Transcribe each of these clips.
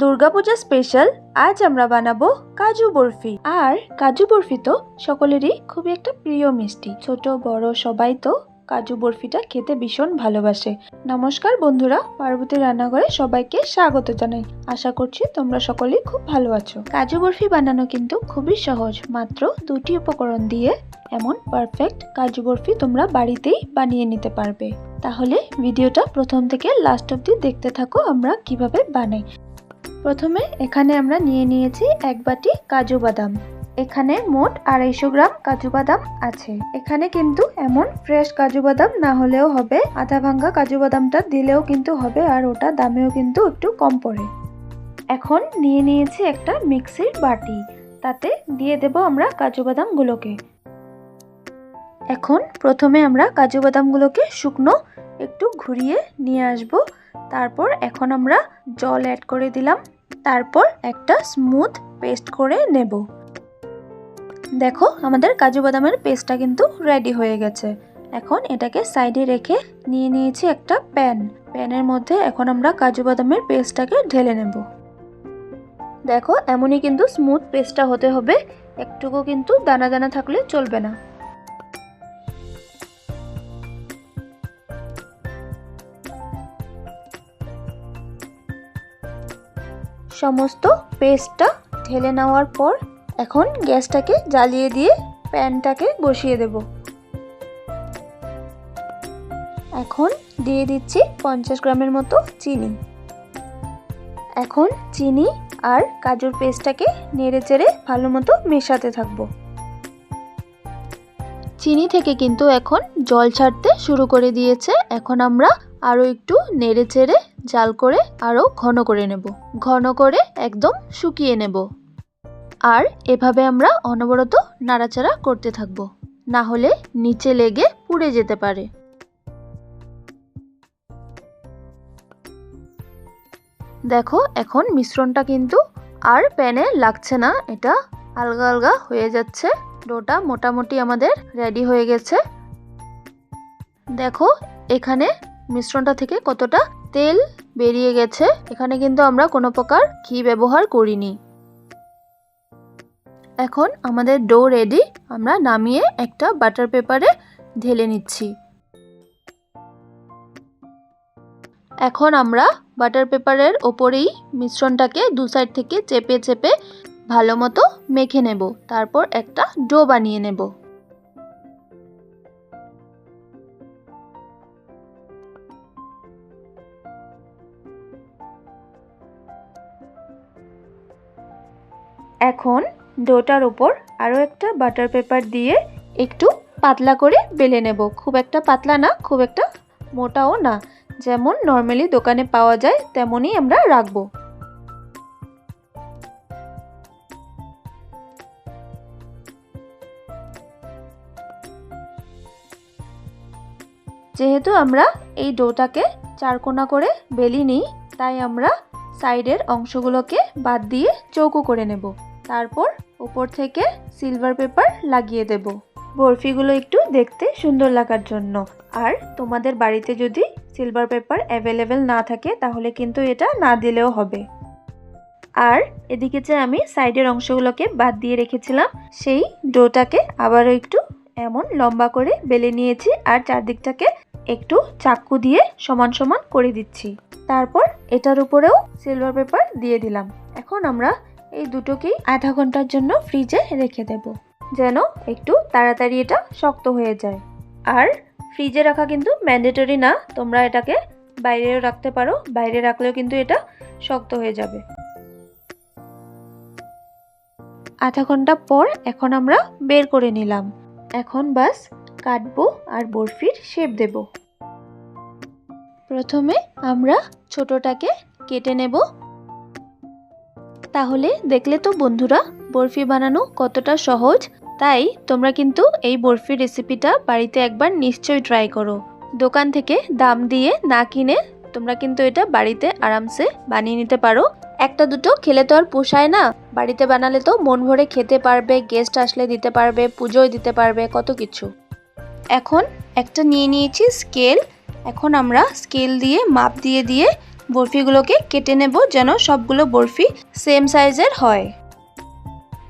Durga Puja special আজ আমরা বানাবো কাজু বরফি। আর কাজু বরফি তো সকলেরই খুবই একটা প্রিয় মিষ্টি। ছোট, বড় সবাই তো কাজু বরফিটা খেতে ভীষণ ভালোবাসে। নমস্কার বন্ধুরা, পার্বতী রান্নাঘরে সবাইকে স্বাগত জানাই। আশা করছি তোমরা সকলেই খুব ভালো আছো। কাজু বরফি বানানো কিন্তু খুবই সহজ। মাত্র দুটি উপকরণ দিয়ে এমন পারফেক্ট কাজু বরফি তোমরা বাড়িতেই বানিয়ে নিতে পারবে। তাহলে ভিডিওটা প্রথম থেকে লাস্ট অবধি দেখতে থাকো, আমরা কীভাবে বানাই। প্রথমে এখানে আমরা নিয়ে নিয়েছি এক বাটি কাজু বাদাম। এখানে মোট আড়াইশো গ্রাম কাজু বাদাম আছে। এখানে কিন্তু এমন ফ্রেশ কাজু বাদাম না হলেও হবে। আধা ভাঙ্গা কাজু বাদামটা দিলেও কিন্তু হবে আর ওটা দামেও কিন্তু একটু কম পড়ে। এখন নিয়ে নিয়েছি একটা মিক্সির বাটি। তাতে দিয়ে দেব আমরা কাজু বাদামগুলোকে। এখন প্রথমে আমরা কাজু বাদামগুলোকে শুকনো একটু ঘুরিয়ে নিয়ে আসব। তারপর এখন আমরা জল অ্যাড করে দিলাম। তারপর একটা স্মুথ পেস্ট করে নেব। দেখো, আমাদের কাজু বাদামের পেস্টটা কিন্তু রেডি হয়ে গেছে। এখন এটাকে সাইডে রেখে নিয়ে নিয়েছি একটা প্যান প্যানের মধ্যে এখন আমরা কাজু বাদামের পেস্টটাকে ঢেলে নেব। দেখো, এমনই কিন্তু স্মুথ পেস্টটা হতে হবে। একটুকু কিন্তু দানা দানা থাকলে চলবে না। সমস্ত পেস্টটা ঢেলে নেওয়ার পর এখন গ্যাসটাকে জ্বালিয়ে দিয়ে প্যানটাকে বসিয়ে দেব। এখন দিয়ে দিচ্ছি পঞ্চাশ গ্রামের মতো চিনি। এখন চিনি আর কাজুর পেস্টটাকে নেড়ে চেড়ে ভালো মতো মেশাতে থাকব। চিনি থেকে কিন্তু এখন জল ছাড়তে শুরু করে দিয়েছে। এখন আমরা আরও একটু নেড়ে চেড়ে জাল করে আরও ঘন করে নেব। ঘন করে একদম শুকিয়ে নেব। আর এভাবে আমরা অনবরত নাড়াচাড়া করতে থাকব। না হলে নিচে লেগে পুড়ে যেতে পারে। দেখো, এখন মিশ্রণটা কিন্তু আর প্যানে লাগছে না। এটা আলগা আলগা হয়ে যাচ্ছে। ডোটা মোটামুটি আমাদের রেডি হয়ে গেছে। দেখো, এখানে মিশ্রণটা থেকে কতটা তেল বেরিয়ে গেছে। এখানে কিন্তু আমরা কোনো প্রকার ঘি ব্যবহার করিনি। এখন আমাদের ডো রেডি। আমরা নামিয়ে একটা বাটার পেপারে ঢেলে নিচ্ছি। এখন আমরা বাটার পেপারের ওপরেই মিশ্রণটাকে দু সাইড থেকে চেপে চেপে ভালো মতো মেখে নেব। তারপর একটা ডো বানিয়ে নেব। এখন ডোটার ওপর আরও একটা বাটার পেপার দিয়ে একটু পাতলা করে বেলে নেব। খুব একটা পাতলা না, খুব একটা মোটাও না। যেমন নর্মালি দোকানে পাওয়া যায়, তেমনই আমরা রাখব। যেহেতু আমরা এই ডোটাকে চারকোনা করে বেলি নিই, তাই আমরা সাইডের অংশগুলোকে বাদ দিয়ে চৌকো করে নেব। তারপর উপর থেকে সিলভার পেপার লাগিয়ে দেব। বরফিগুলো একটু দেখতে সুন্দর লাগার জন্য। আর তোমাদের বাড়িতে যদি সিলভার পেপার অ্যাভেলেবেল না থাকে, তাহলে কিন্তু এটা না দিলেও হবে। আর এদিকে যে আমি সাইডের অংশগুলোকে বাদ দিয়ে রেখেছিলাম, সেই ডোটাকে আবারও একটু এমন লম্বা করে বেলে নিয়েছি আর চারদিকটাকে একটু চাকু দিয়ে সমান সমান করে দিচ্ছি। তারপর এটার উপরেও সিলভার পেপার দিয়ে দিলাম। এখন আমরা এই দুটোকেই আধা ঘণ্টার জন্য ফ্রিজে রেখে দেব, যেন একটু তাড়াতাড়ি এটা শক্ত হয়ে যায়। আর ফ্রিজে রাখা কিন্তু ম্যান্ডেটরি না, তোমরা এটাকে বাইরেও রাখতে পারো, বাইরে রাখলেও কিন্তু এটা শক্ত হয়ে যাবে। আধা ঘণ্টা পর এখন আমরা বের করে নিলাম। এখন বাস কাটবো আর বরফির শেপ দেব। প্রথমে আমরা ছোটটাকে কেটে নেব। তাহলে দেখলে তো বন্ধুরা, বরফি বানানো কতটা সহজ। তাই তোমরা কিন্তু এই বরফি রেসিপিটা বাড়িতে একবার নিশ্চয়ই ট্রাই করো। দোকান থেকে দাম দিয়ে না কিনে তোমরা কিন্তু এটা বাড়িতে আরামসে বানিয়ে নিতে পারো। একটা দুটো খেলে তো আর পোষায় না। বাড়িতে বানালে তো মন ভরে খেতে পারবে গেস্ট আসলে দিতে পারবে, পুজোয় দিতে পারবে, কত কিছু। এখন একটা নিয়ে নিয়েছি স্কেল এখন আমরা স্কেল দিয়ে, মাপ দিয়ে দিয়ে বরফিগুলোকে কেটে নেব যেন সবগুলো বরফি সেম সাইজের হয়।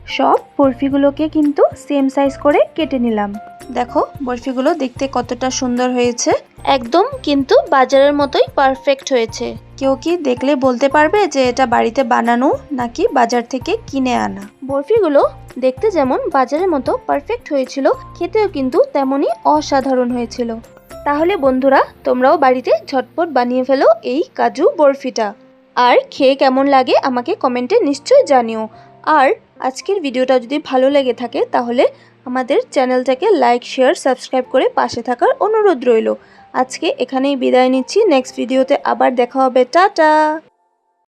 সব বরফিগুলোকে কিন্তু সেম সাইজ করে কেটে নিলাম। দেখো, বরফিগুলো দেখতে কতটা সুন্দর হয়েছে। একদম কিন্তু বাজারের মতোই পারফেক্ট হয়েছে। কেউ কি দেখলে বলতে পারবে যে এটা বাড়িতে বানানো নাকি বাজার থেকে কিনে আনা? বরফিগুলো দেখতে যেমন বাজারের মতো পারফেক্ট হয়েছিল, খেতেও কিন্তু তেমনই অসাধারণ হয়েছিল। তাহলে বন্ধুরা, তোমরাও বাড়িতে ঝটপট বানিয়ে ফেলো এই কাজু বরফিটা। আর খেয়ে কেমন লাগে আমাকে কমেন্টে নিশ্চয়ই জানিও। আর আজকের ভিডিওটা যদি ভালো লেগে থাকে, তাহলে আমাদের চ্যানেলটাকে লাইক শেয়ার সাবস্ক্রাইব করে পাশে থাকার অনুরোধ রইল। আজকে এখানেই বিদায় নিচ্ছি। নেক্সট ভিডিওতে আবার দেখা হবে। টাটা!